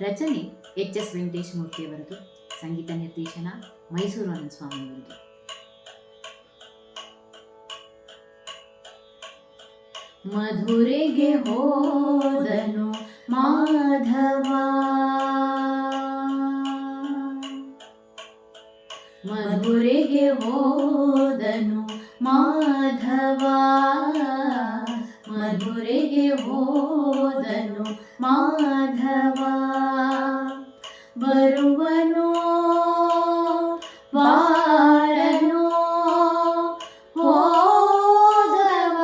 ರಚನೆ H S Venkatesh ಮೂರ್ತಿಯವರದು ಸಂಗೀತ ನಿರ್ದೇಶನ ಮೈಸೂರು ಅನಂತ ಸ್ವಾಮಿಯವರದು ಮಧುರೆಗೆ ಹೋದನು ಮಾಧವ. ಮಧುರೆಗೆ ಹೋದನು ಮಾಧವ. ಮಧುರೆಗೆ ಹೋದನು ಮಾಧವ. ಬರುವನು ಬಾರನು ಹೋದವ?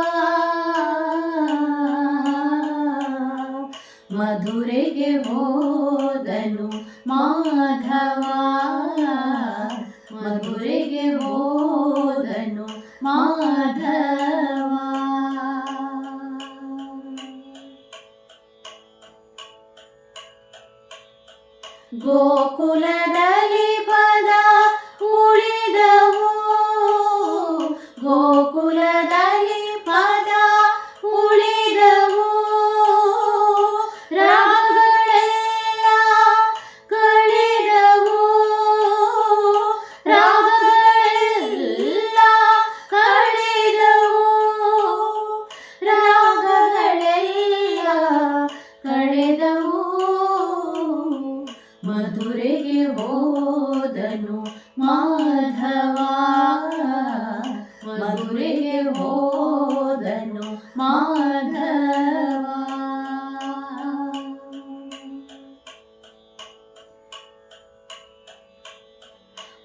ಮಧುರೆಗೆ ಹೋದನು ಮಾಧವ. ಮಧುರೆಗೆ ಹೋದನು ಗೋಕುಲದಲ್ಲಿ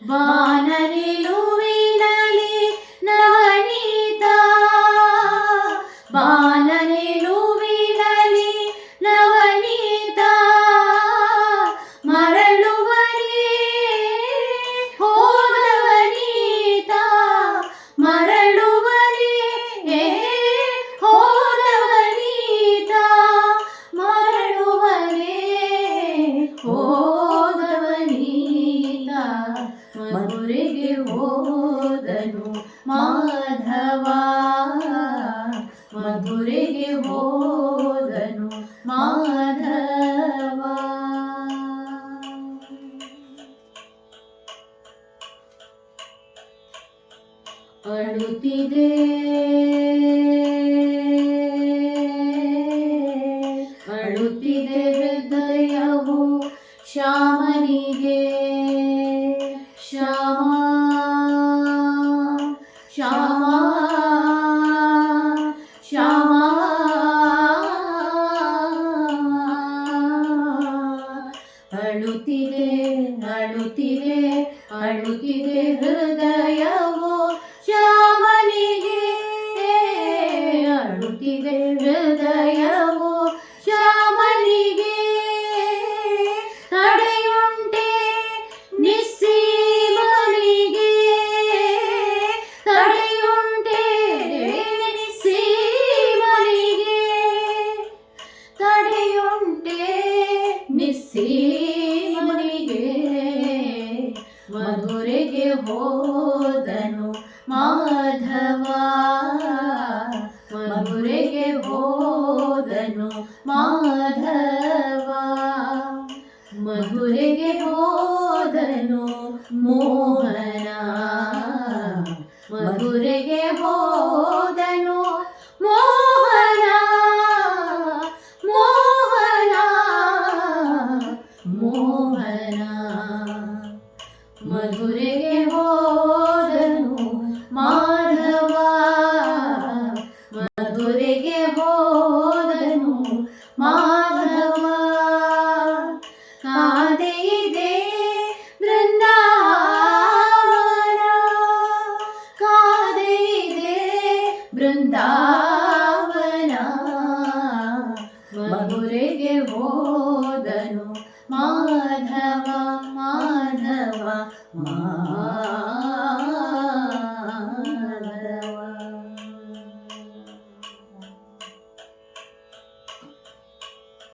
வானரில் ಹೋದನು ಮಾಧವ ಮಧುರೆಗೆ ಹೋದನು ಮಾಧವ ಅಳುತ್ತಿದೆ ಅಳುತ್ತಿದೆ ಹೃದಯವು ಶ್ಯಾಮನಿಗೆ ಶ್ಯಾಮ ಶ್ಯಾಮ ನಿಸ್ಸೀಮನಿಗೆ ಮಧುರೆಗೆ ಹೋದನು ಮಾಧವ. ಮಧುರೆಗೆ ಹೋದನು ಮಾಧವ. ಮಧುರೆಗೆ ಹೋದನು ಮೋಹನ